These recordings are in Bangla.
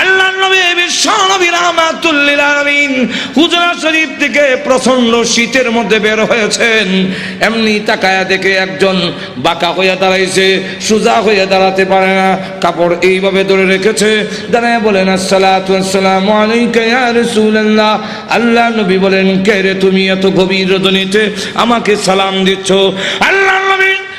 আল্লাহ নবী শীতের মধ্যে বের হয়েছেন। এমনি তাকায়া দেখে একজন বাঁকা দাঁড়াইছে, সোজা দাঁড়াতে পারে না, কাপড় এইভাবে ধরে রেখেছে। বলেন আল্লাহ বলেন, কে রে তুমি এত গভীর রজনীতে আমাকে সালাম দিচ্ছ? আল্লাহ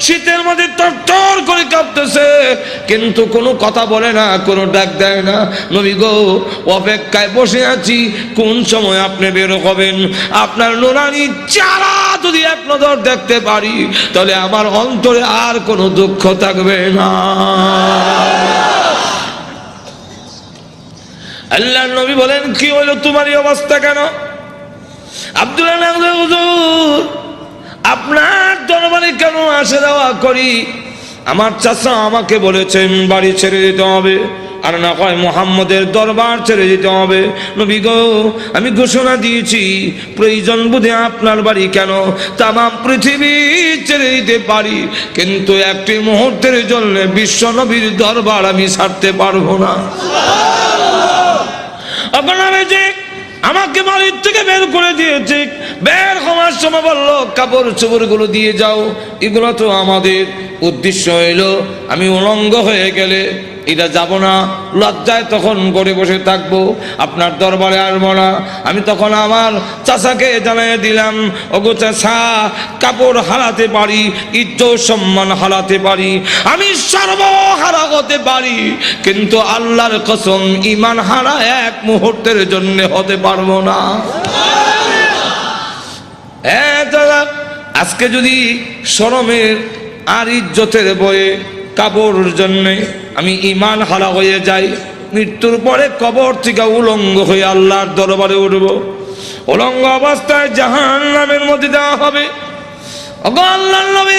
শীতের মধ্যে তরতর করে কাঁপতেছে। কিন্তু কোনো কথা বলে না, কোনো ডাক দেয় না। নবী গো, অপেক্ষায় বসে আছি, কোন সময় আপনি বের হবেন? আপনার নোরানি চারা যদি এক নজর দেখতে পারি, তাহলে আমার অন্তরে আর কোনো দুঃখ থাকবে না। আল্লাহ নবী বলেন, কি হলো? তোমার এই অবস্থা কেন? আব্দুল্লাহ হুজুর আপনার দরবারে কেন আসে যাওয়া করি? আমার চাচা আমাকে বলেছেন বাড়ি ছেড়ে দিতে হবে। আর না হয় মোহাম্মদের দরবার ছেড়ে দিতে হবে। নবী গো, আমি ঘোষণা দিয়েছি, প্রয়োজন বুঝে আপনার বাড়ি কেন? তাম পৃথিবী ছেড়ে দিতে পারি। কিন্তু একটি মুহূর্তের জন্য বিশ্ব নবীর দরবার আমি ছাড়তে পারব না। যে আমাকে বাড়ির থেকে বের করে দিয়েছে, বের হওয়ার সময় বলল, কাপড় চোপড়গুলো দিয়ে যাও, এগুলো তো আমাদের উদ্দেশ্য হইল, আমি উলঙ্গ হয়ে গেলে এটা যাব না, লজ্জায় তখন করে বসে থাকব, আপনার দরবারে আসব না। আমি তখন আমার চাচাকে জানিয়ে দিলাম, ওগো চাষা কাপড় হারাতে পারি, ইজ্জত সম্মান হারাতে পারি, আমি সর্বহারা হতে পারি, কিন্তু আল্লাহর কসম ইমান হারা এক মুহূর্তের জন্য হতে পারব না। আজকে যদি সরমের আর ইজ্জতের বয়ে কাবর জন্যে আমি ইমান হারা হয়ে যাই, মৃত্যুর পরে কবর থেকে উলঙ্গ হয়ে আল্লাহর দরবারে উঠব। উলঙ্গ অবস্থায় জাহান নামের মধ্যে দেওয়া হবে। আল্লাহর নবী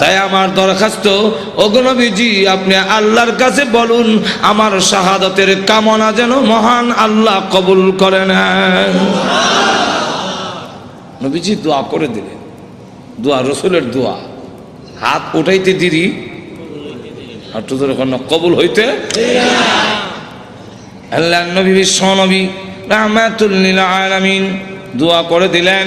তাই আমার দরখাস্ত অগ্নবীজি আপনি আল্লাহর কাছে বলুন, আমার শাহাদতের কামনা যেন মহান আল্লাহ কবুল করে নেন। নবীজি দোয়া করে দিলেন। দোয়া, রসুলের দোয়া। হাত উঠাইতে দিদি আর তোর কোনো কবুল হইতে আল্লাহ নবী বিশ্ব নবী রহমাতুল্লিল আলামিন দোয়া করে দিলেন।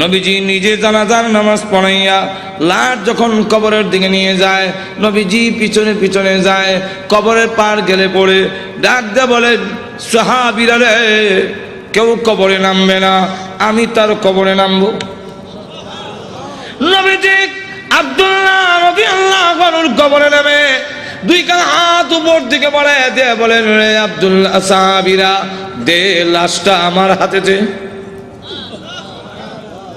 নবীজি নিজে জানাজার নামাজ পড়াইয়া লাট যখন কবরের দিকে নিয়ে যায়, নবীজি পিছনে পিছনে যায়, কবরের পার গেলে পড়ে, ডাক দে বলে, সাহাবিরা রে, কেউ কবরে নামবে না, আমি তার কবরে নামবো। নবীজি আব্দুল্লাহ রবি আল্লাহ কবরে নামে, দুই কান হাত উপর দিকে বলে দে বলেন, রে আব্দুল্লাহ সাহাবিরা, দে লাশটা আমার হাতে দে।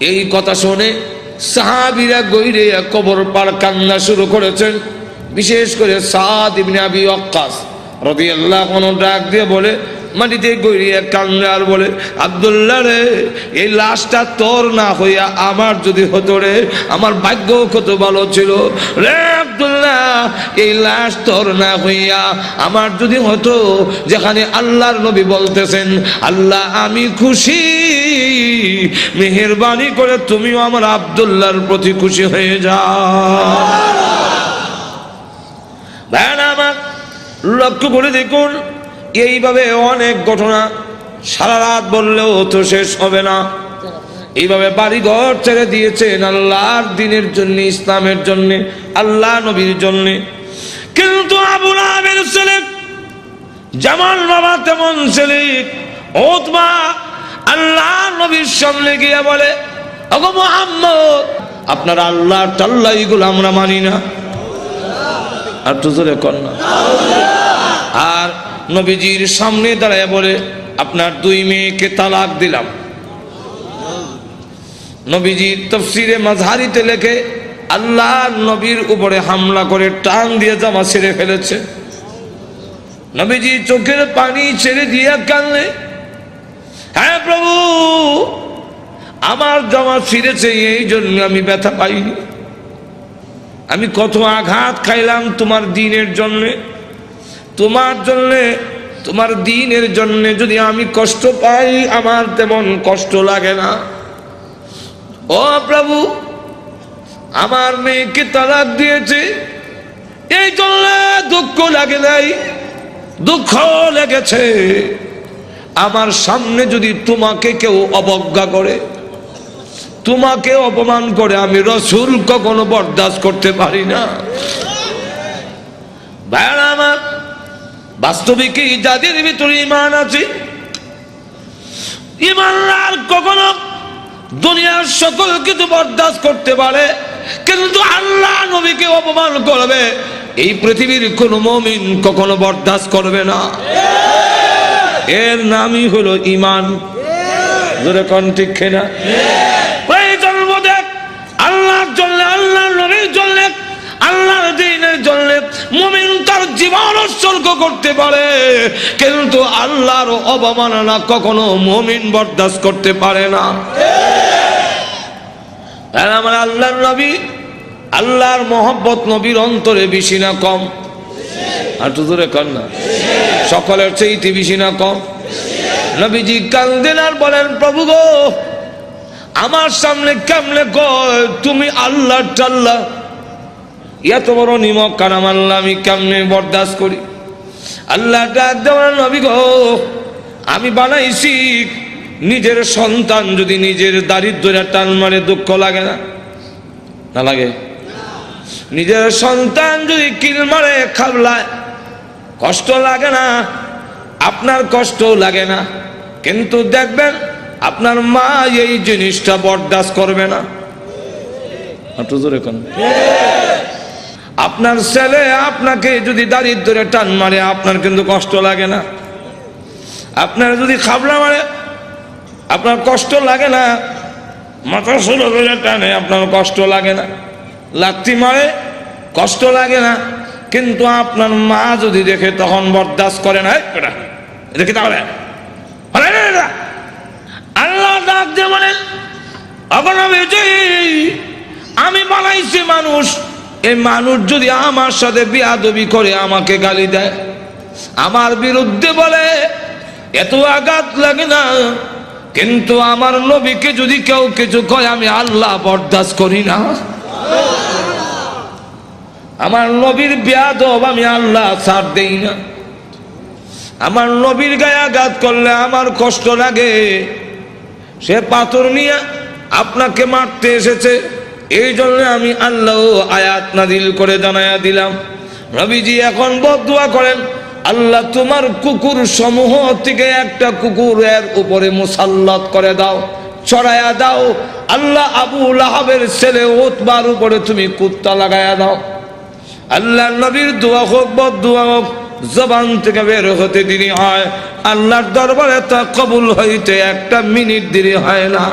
এই কথা শুনে সাহাবিরা গৈরে কবর পার কান্না শুরু করেছেন। বিশেষ করে সাদ ওয়াক্কাস রাদিয়াল্লাহু আনহু ডাক দিয়ে বলে, মাটিতে গৈরিয়া কান্না আর বলে, আব্দুল্লাহ রে, এই লাশটা তোর না হইয়া আমার যদি হতো রে, আমার ভাগ্য কত ভালো ছিল। রে আব্দুল্লাহ, এই লাশ তোর না হইয়া আমার যদি হতো, যেখানে আল্লাহর নবী বলতেছেন, আল্লাহ, আমি খুশি। মেহেরবানি করে তুমিও আমার আব্দুল্লাহর প্রতি খুশি হয়ে যাও। ভাইয়ারা আমার, লক্ষ্য করে দেখুন, এইভাবে অনেক ঘটনা সারা রাত বললেও তো শেষ হবে না। এইভাবে বাড়ি ঘর ছেড়ে দিয়েছেন আল্লাহর দিনের জন্য, ইসলামের জন্য, আল্লাহ নবীর জন্য। কিন্তু আবুল আবের ছেলে, জামাল বাবা তেমন ছেলে ওতমা আল্লাহ নবীর সামনে গিয়ে বলে, ওগো মোহাম্মদ, আপনার আল্লাহ টাল্লা এগুলো আমরা মানি না। আর তো জোরে কর না। আর নবীজির সামনে দাঁড়ায় বলে, আপনার দুই মেয়েকে তালাক দিলাম। নবীজির তফসিরে মাঝারিতে লেখে, আল্লাহ নবীর উপরে হামলা করে টান দিয়ে জামা ছেড়ে ফেলেছে। নবীজি চোখের পানি ছেড়ে দিয়ে কানলে হ্যাঁ প্রভু, আমার জমা ছিঁড়েছে, এই জন্য আমি ব্যথা পাইনি। আমি কত আঘাত খাইলাম তোমার দিনের জন্যে। তোমার জন্যে, তোমার দিনের জন্যে যদি আমি কষ্ট পাই, আমার তেমন কষ্ট লাগে না। ও প্রভু, আমার মেয়েকে তালাক দিয়েছে। এই জন্য দুঃখ লাগে নাই দুঃখ লেগেছে। আমার সামনে যদি তোমাকে কেউ অবজ্ঞা করে, তোমাকে অপমান করে, আমি রসুল কখনো বরদাস্ত করতে পারি না। আমার বাস্তবিকই যাদের ভিতরে ইমান আছে? ইমানদার কখনো দুনিয়ার সকল কিছু বরদাস্ত করতে পারে, কিন্তু আল্লাহ নবীকে অপমান করবে। এই পৃথিবীর কোন মমিন কখনো বরদাস্ত করবে না। এর নামই হলো ইমান। জোরে কন ঠিক খেনা আল্লাহর জন্য নবীর তার জীবন করতে পারে, কিন্তু আল্লাহর অবমাননা কখনো করতে পারে না। আমার আল্লাহর আল্লাহর মহব্বত নবীর অন্তরে বেশি না কম? আর তো দূরে কর না। সকলের চেয়ে বেশি না কম। নবীজি কান্দেন আর বলেন, প্রভু গো, আমার সামনে কেমনে কয়? তুমি আল্লাহ টাল্লাহ। এত বড় নিমক কারাম আল্লাহ আমি কেমনে বরদাস্ত করি? আল্লাহ নবী গো, আমি বানাইছি, নিজের সন্তান যদি নিজের দারিদ্র টান মারে, দুঃখ লাগে না? না লাগে। নিজের সন্তান যদি কিল মারে, খাবলায়। কষ্ট লাগে না, আপনার কষ্ট লাগে না। কিন্তু দেখবেন, আপনার মা এই জিনিসটা বরদাস্ত করবে না। আপনার ছেলে আপনাকে যদি দারিদ্রে টান মারে, আপনার কিন্তু কষ্ট লাগে না। আপনার যদি খাবলা মারে, আপনার কষ্ট লাগে না। মাথা শুরু করে টানে আপনার কষ্ট লাগে না। লাত্তি মারে, কষ্ট লাগে না। কিন্তু আপনার মা যদি দেখে তখন বরদাস্ত করে না দেখি তাহলে? আল্লাহ ডাক দিয়ে বলেন আমি বানাইছি মানুষ। এই মানুষ যদি আমার সাথে বিয়াদবি করে আমাকে গালি দেয়, আমার বিরুদ্ধে বলে, এত আঘাত লাগে না। কিন্তু আমার নবীকে যদি কেউ কিছু কয়, আমি আল্লাহ বরদাস্ত করি না। আমার নবীর বিয়াদব আমি আল্লাহ ছাড় দেই না। আমার নবীর গায়ে আঘাত করলে আমার কষ্ট লাগে। সে পাথর নিয়ে আপনাকে মারতে এসেছে। এই জন্য আমি আল্লাহ আয়াত নাদিল করে জানায়া দিলাম। রবিজি এখন বদুয়া করেন, আল্লাহ তোমার কুকুর সমূহ থেকে একটা কুকুরের উপরে মুসাল্লাত করে দাও চড়ায়া দাও। আল্লাহ আবু লাহাবের ছেলে ওতবার উপরে তুমি কুত্তা লাগায়া দাও। আল্লাহ নবীর দোয়া হোক বদুয়া হোক, জবান থেকে বের হতে দেরি হয়। আল্লাহর দরবারে তা কবুল হইতে একটা মিনিট দেরি হয় না।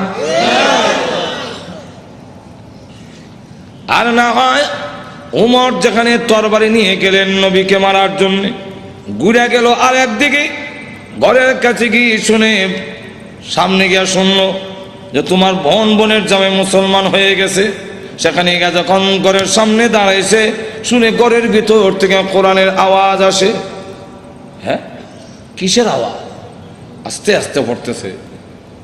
আর না হয় উমর যেখানে তরবারি নিয়ে গেলেন নবীকে মারার জন্য, ঘুরে গেল আর একদিকে, ঘরের কাছে গিয়ে শুনে সামনে গিয়া শুনল যে তোমার বোন বোনের জামে মুসলমান হয়ে গেছে। সেখানে গিয়ে যখন ঘরের সামনে দাঁড়াইছে শুনে ঘরের ভিতর থেকে কোরআনের আওয়াজ আসে হ্যাঁ কিসের আওয়াজ আস্তে আস্তে পড়তেছে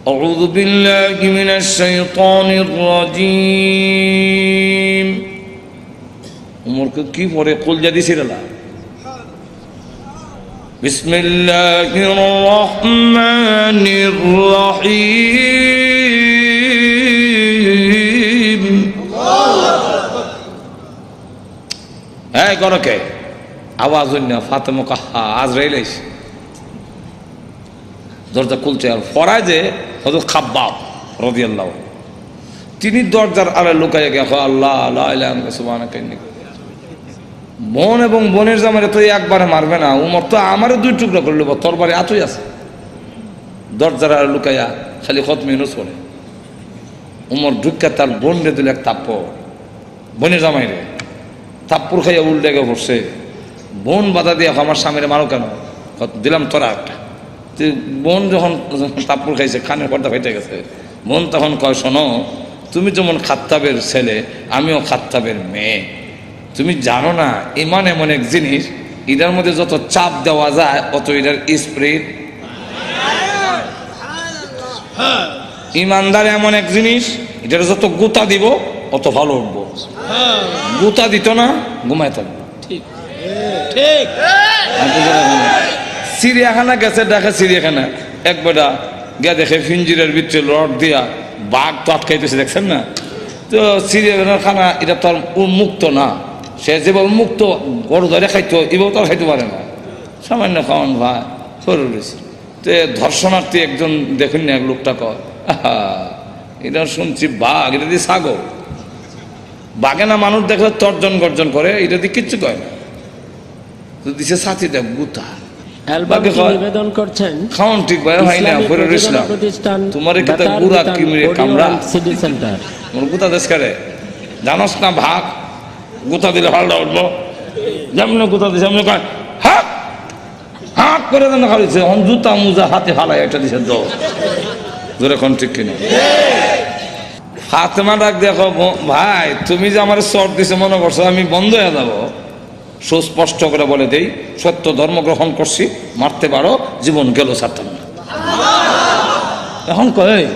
أعوذ بالله من الشيطان الرجيم উমরকে কি পড়ে কলজা দিছিল না بسم الله الرحمن الرحيم করকে আওয়াজ হইনা ফাতেমা কাহা আজ রেলাইস দরজা খুলছে আর ফরায় যে হজরত খাব্বাব রদি আল্লাহ তিনি দরজার আড়ে লুকাইয়া কয়, আল্লাহ আল্লাহ সুবাহ বোন এবং বোনের জামারে তো একবারে মারবে না উমর তো আমারও দুই টুকরা করল তোর বাড়ি এতই আছে। দরজার আড়ে লুকাইয়া খালি খত মেনুস করে উমর ঢুকা তার বোন রে দিল এক তাপ্প বোনের জামাই রে তাপ্পুর খাইয়া উল্টে গে পড়ছে। বোন বাধা দিয়ে আমার স্বামীরে মারো কেন? দিলাম তোরা একটা। বোন যখন তাপ্পুর খাইছে, কানের পর্দা ফেটে গেছে। বোন তখন কয়, শোনো, তুমি যেমন খাত্তাবের ছেলে, আমিও খাত্তাবের মেয়ে। তুমি জানো না, ইমান এমন এক জিনিস, এটার মধ্যে যত চাপ দেওয়া যায়, অত এটার স্প্রিট ইমানদার এমন এক জিনিস, এটার যত গুতা দিব অত ভালো উঠবো গুতা দিত না ঘুমায় থাকব। ঠিক। ঠিক। চিড়িয়াখানা গেছে দেখে চিড়িয়াখানা। এক বেটা গে দেখে ফিঞ্জিরের ভিতরে রড দিয়া বাঘ তো আটকাইতেছে দেখছেন না? তো চিড়িয়াখানার খানা এটা তো আর মুক্ত না। সে যেভাবে মুক্ত গরু ধরে খাইতো এভাবে তো আর খাইতে পারে না। সামান্য খাওয়ান ভাই সরু রয়েছে। তো ধর্ষণার্থী একজন দেখুন না এক লোকটা কয় এটা শুনছি বাঘ এটা দিয়ে ছাগল। বাঘে না মানুষ দেখলে তর্জন গর্জন করে এটা দিয়ে কিচ্ছু কয় না। তো দিছে সাথী দেখ গুতা? নিবেদন করছেন খাওয়ান ঠিক ভাই হয় না ইসলাম তোমার গুড়া কিমরে সেন্টার। মোর গুতা দেশ করে। জানস না ভাগ গুতা দিলে উঠবো। যেমন গুতা দিছে এমনি কয় হাক হাক করে দেন খালিছে অন জুতা মুজা হাতে হালাই একটা দিছে জোরে কোন ঠিক কিনা? ফাতেমা ডাক দেখো ভাই, তুমি যে আমার শর্ট দিছে মনে করছ, আমি বন্ধ হয়ে যাব। সুস্পষ্ট করে বলে দেই, সত্য ধর্ম গ্রহণ করছি, মারতে পারো, জীবন গেল ছাড়তাম না। এখন কয়,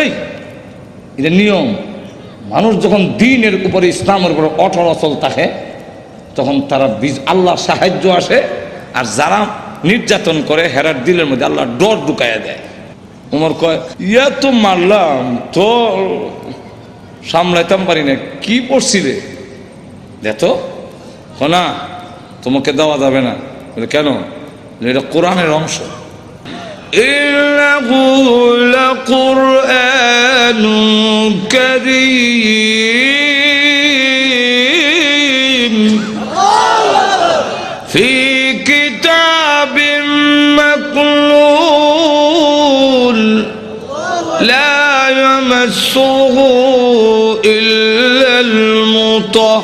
এই এটা নিয়ম। মানুষ যখন দিনের উপরে ইসলামের উপরে অটল অচল থাকে, তখন তারা বীজ, আল্লাহর সাহায্য আসে, আর যারা নির্যাতন করে হেরার দিলের মধ্যে আল্লাহ ডর ঢুকাইয়া দেয়। উমর কয়, ইয়া তো মারলাম, তো সামলাইতাম পারি না, কি পড়ছি রে? দেখো না তোমাকে দেওয়া যাবে না। বলে, কেন? এটা কোরআনের অংশ। কোরআন لا يمسه إلا المطهرون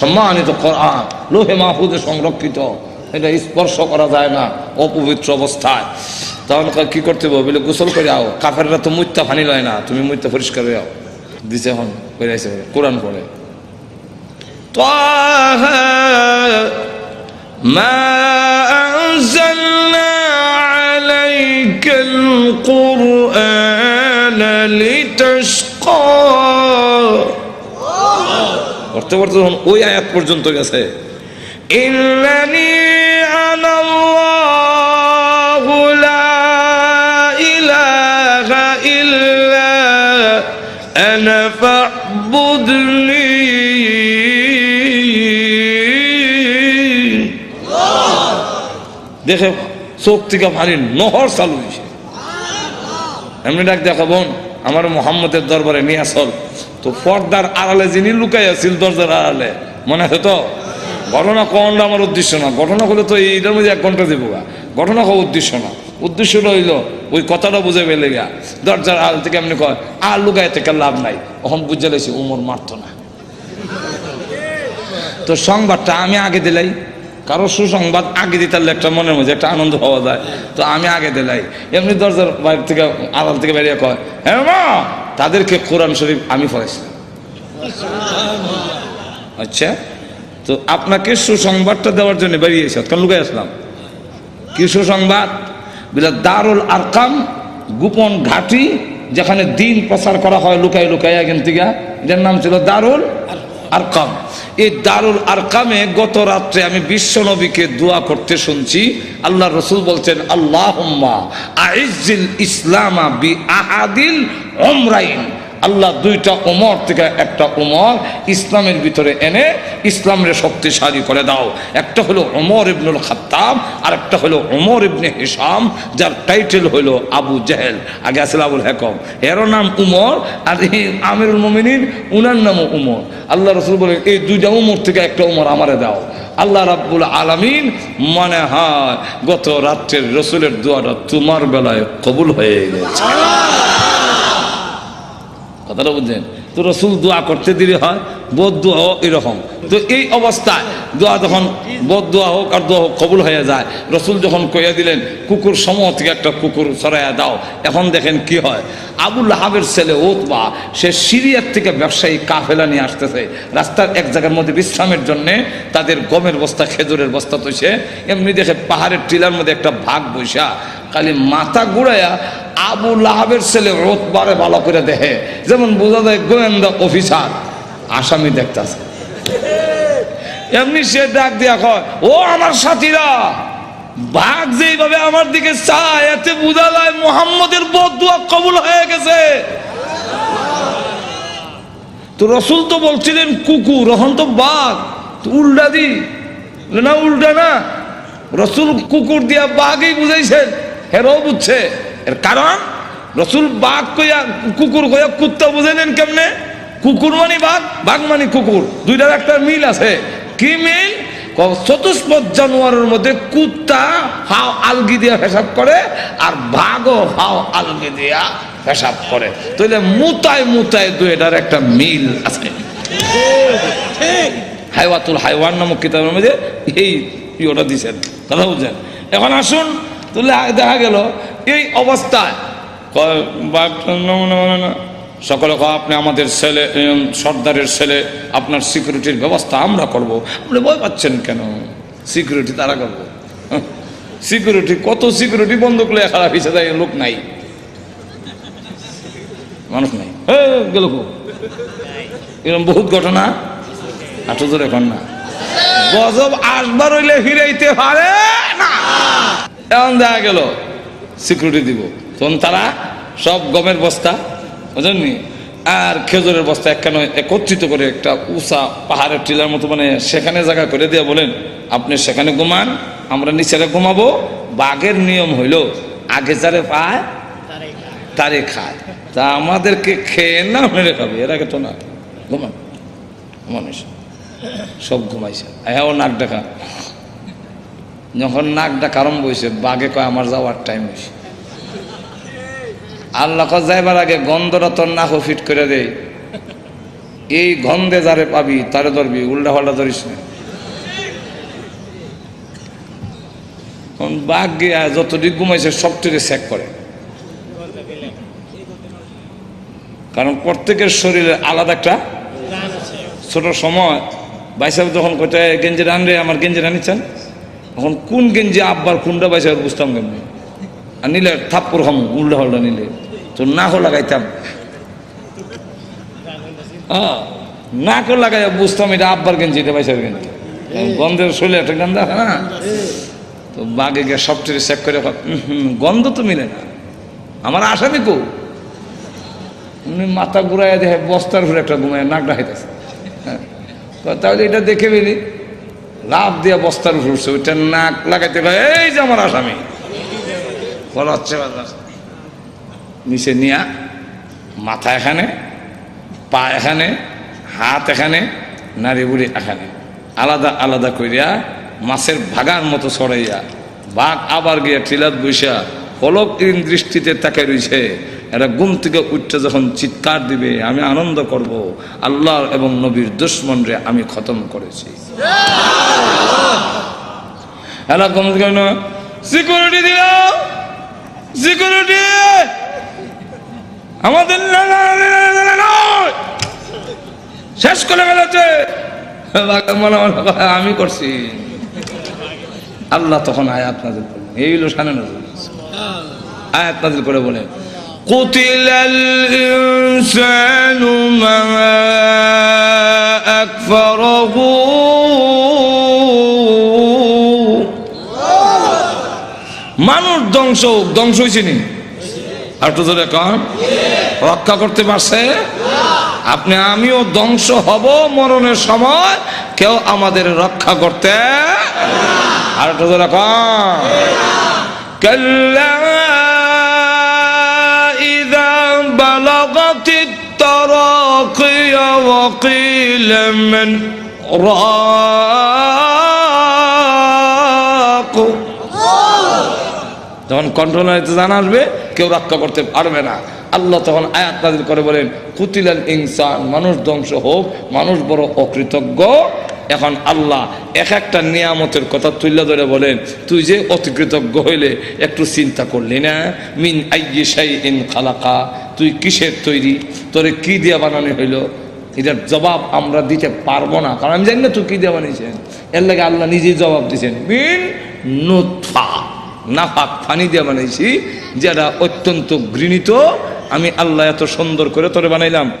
সম্মানিত কোরআন লোহে মাহফুজে সংরক্ষিত এটা স্পর্শ করা যায় না অপবিত্র অবস্থায় তখন কয় কি করতে হবে বলে গোসল করে আও কাফেররা তো মুত্যা ফানি লয় না তুমি মুত্যা পরিষ্কার হয়ে আও দিছে এখন বেরাইছে কোরআন পড়ে طه ما أنزلنا عليك القرآن لتشقى করতে করতে যখন ওই আয়াত পর্যন্ত গেছে ইন্নানি আনাল্লাহু লা ইলাহা ইল্লা আনা ফা'বুদনি দেখে চোখ থেকে পানি নহর চালু হয়েছে। এমনি ডাক দেখা, বোন, আমার মোহাম্মদের দরবারে নিয়ে আসল। তো পর্দার আড়ালে যিনি লুকাই আছিল দরজার আড়ালে, মনে আছে তো? ঘটনা কোনটা আমার উদ্দেশ্য না। ঘটনা হলে তো এইটার মধ্যে এক ঘণ্টা দেবো ঘটনা হওয়া উদ্দেশ্য না। উদ্দেশ্য রইল ওই কথাটা বুঝে পেলে গা। দরজার আড়াল থেকে এমনি কয়, আর লুকাই থেকে লাভ নাই? ওখান বুঝে লেছি উমর মারতো না। তো সংবাদটা আমি আগে দিলাই। কারও সুসংবাদ আগে দিতে পারলে একটা মনের মধ্যে একটা আনন্দ পাওয়া যায়। তো আমি আগে দিলাই। এমনি দরজার বাইরে থেকে, আড়াল থেকে বেরিয়ে কয় হ্যাঁ মা, তাদেরকে কোরআন শরীফ আমি পড়াইছিলাম। আচ্ছা তো আপনাকে সুসংবাদটা দেওয়ার জন্য বেরিয়েছে কারণ লুকাই আসলাম। কি সুসংবাদ? বলে, দারুল আরকাম, গোপন ঘাটি, যেখানে দিন প্রচার করা হয় লুকাই লুকাই এখান থেকে। যার নাম ছিল দারুল আরকাম। এই দারুল আরকামে গত রাত্রে আমি বিশ্ব নবীকে দোয়া করতে শুনছি। আল্লাহ রসুল বলছেন আল্লাহ আইজিল ইসলামা বি আহাদিল অমরাইন আল্লাহ দুইটা উমর থেকে একটা উমর ইসলামের ভিতরে এনে ইসলামের শক্তিশালী করে দাও। একটা হলো উমর ইবনুল খাত্তাব আর একটা হলো উমর ইবনে হিসাম যার টাইটেল হলো আবু জেহেল। আগে আসলে আবুল হেকম। এরও নাম উমর, আর আমিরুল মমিনিন, উনার নামও উমর। আল্লাহ রসুল বলে এই দুইটা উমর থেকে একটা উমর আমারে দাও। আল্লাহ রাব্বুল আলামিন মনে হয়, গত রাত্রের রসুলের দোয়াটা তোমার বেলায় কবুল হয়ে গেছে। কথাটা বুঝছেন তো রসুল দোয়া করতে দিলে হয়, বোধ দোয়া হোক এরকম। তো এই অবস্থায় দোয়া যখন, বোধ দোয়া হোক আর দোয়া হোক কবুল হয়ে যায়, রসুল যখন কইয়া দিলেন, কুকুর সমূহ থেকে একটা কুকুর সরাইয়া দাও। এখন দেখেন কি হয়? আবুল হাবের ছেলে ওতবা, সে সিরিয়ার থেকে ব্যবসায়ী কাফেলা নিয়ে আসতেছে। রাস্তার এক জায়গার মধ্যে বিশ্রামের জন্যে তাদের গমের বস্তা, খেজুরের বস্তা তৈছে। এমনি দেখে পাহাড়ের টিলার মধ্যে একটা ভাগ বৈশা খালি মাথা ঘুরাইয়া আবু লাহাবের ছেলে রোতবারে ভালো করে দেখে। যেমন বোঝা যায় গোয়েন্দা অফিসার, আসামি দেখতেছে। এমনি সে ডাক দিয়া কয়, ও আমার সাথীরা, বাঘ যেইভাবে আমার দিকে চায়, এতে বোঝা যায় মোহাম্মদের বদুয়া কবুল হয়ে গেছে। তো রসুল তো বলছিলেন, কুকুর, এখন তো বাঘ উল্টা দি। না, উল্টা না, রসুল কুকুর দিয়া বাঘই বুঝাইছেন, হেরাও বুঝছে। এর কারণ? রসুল বাঘ কইয়া, কুকুর কইয়া কুত্তা বুঝাইলেন কেমনে? কুকুর মানে বাঘ বাঘ মানে কুকুর। দুইটার একটা মিল আছে। কি মিল? চতুষ্পদ জানোয়ারের মধ্যে কুত্তা হাও আলগি দিয়া পেশাব করে আর বাঘও হাও আলগি দিয়া পেশাব করে। তাহলে মুতায় মুতায় দুইটার একটা মিল আছে। হাইওয়াতুল হাইওয়ান নামক কিতাবের মধ্যে এই ইয়েটা দিছেন। কথা বুঝছেন এখন আসুন, তাহলে দেখা গেল এই অবস্থায়। না সকলে আপনি আমাদের ছেলে সর্দারের ছেলে, আপনার সিকিউরিটির ব্যবস্থা আমরা করব। আপনি ভয় পাচ্ছেন কেন? সিকিউরিটি তারা করব। সিকিউরিটি কত সিকিউরিটি বন্ধ করলে খারাপ হিসেবে লোক নাই। মানুষ নাই। গেল এরকম বহুত ঘটনা? আটো জোর এখন না। গজব আসবার হইলে ফিরাইতে পারে না। এমন দেখা গেল। সিকিউরিটি দিব। তখন তারা সব গমের বস্তা বুঝলেননি আর খেজুরের বস্তা একখানে একত্রিত করে একটা উষা পাহাড়ের টিলার মতো মানে সেখানে জায়গা করে দিয়ে বলেন আপনি সেখানে ঘুমান আমরা নিচেরা ঘুমাবো। বাঘের নিয়ম হইল আগে যারে পায় তারে খায়। তা আমাদেরকে খেয়ে না মেরে খাবে এর আগে তো না। ঘুমান। মানুষ সব ঘুমাইছে। হ্যাঁ ও নাক ডাকা। যখন নাকটা কারণ হয়েছে, বাঘে কয়, আমার যাওয়ার টাইম হয়েছে। আল্লাহ যাইবার আগে গন্ধটা তোর নাক ফিট করে দেয় এই গন্ধে যারে পাবি, তারে ধরবি, উল্টা পাল্টা ধরিস না। বাঘ গিয়া যতটুকু ঘুমাইছে, সবটিকে চেক করে। কারণ প্রত্যেকের শরীরে আলাদা একটা ছোট সময়। বাইসাব যখন কোথায় গেঞ্জি রান আমার গেঞ্জি রানিচ্ছেন তখন কোন গেঞ্জি আব্বার কোনটা আর বুঝতাম কেমনি? আর নিলে থাপ্পর হম উল্টা হল্টা নিলে। তো না হো লাগাইতাম। হ্যাঁ না করে লাগাই বুঝতাম এটা আব্বার গেঞ্জি এটা বাইসার গেঞ্জি। গন্ধের শরীরে একটা গন্ধ না? তো বাঘে গিয়ে সবচেয়ে চেক করে গন্ধ তো মিলে না। আমার আসামি কো? উনি মাথা ঘুরাইয়া দেখে বস্তার ঘুরে একটা ঘুমায় নাক ডাকাইতেছে। হ্যাঁ। তাহলে এটা দেখে ফেলি। লাভ দিয়ে বস্তার উঠছে ওইটা নাক লাগাইতে এই যে আমার আসামি। বলা হচ্ছে নিচে নিয়া, মাথা এখানে, পা এখানে, হাত এখানে নারী বুড়ি এখানে। আলাদা আলাদা করিয়া মাছের ভাগার মতো ছড়াইয়া, বাঘ আবার গিয়া টিলাত বৈশা পলকহীন দৃষ্টিতে তাকে রইছে। এরা গুম থেকে উঠতে যখন চিৎকার দিবে, আমি আনন্দ করব আল্লাহ এবং নবীর দুশ্মনরে আমি খতম করেছি। এরা ঘুম থেকে সিকিউরিটি দিও সিকিউরিটি আমাদের না- না- না- না- না- না- নয়। শেষ করে ফেলেছে বাঘা মনে মনে করে, আমি করছি আল্লাহ তখন আয়াত নাজিল করলেন এই হলো শানে নাজিল আয়াত নাজিল করে বলে قتل الإنسان ما أكفره মানুষ ধ্বংস হোক, ধ্বংস হয়েছে নি আর তো ধরে কন রক্ষা করতে পারছে আপনি আমিও ধ্বংস হব মরণের সময় কেউ আমাদের রক্ষা করতে আর একটু ধরে কন كلا إذا بلغت التراقي وقيل من راق যখন কন্ট্রোল জান আসবে, কেউ রক্ষা করতে পারবে না। আল্লাহ তখন আয়াত নাজিল করে বলেন, কুতিলাল ইনসান, মানুষ ধ্বংস হোক, মানুষ বড় অকৃতজ্ঞ। এখন আল্লাহ এক একটা নিয়ামতের কথা তুলে ধরে বলেন, তুই যে অতিকৃতজ্ঞ হইলে, একটু চিন্তা করলি না? মিন আইয়ে সাই ইন খালাকা। তুই কিসের তৈরি? তোরে কি দিয়ে বানানো হইল? এটার জবাব আমরা দিতে পারব না। কারণ আমি জানি না তুই কি দিয়ে বানিয়েছেন। এর লাগে আল্লাহ নিজেই জবাব দিয়েছেন, মিন নুৎফা নাফাক ফানি দিয়ে বানাইছি যারা অত্যন্ত ঘৃণিত আমি আল্লাহ এত সুন্দর করে তোরে বানাইলাম।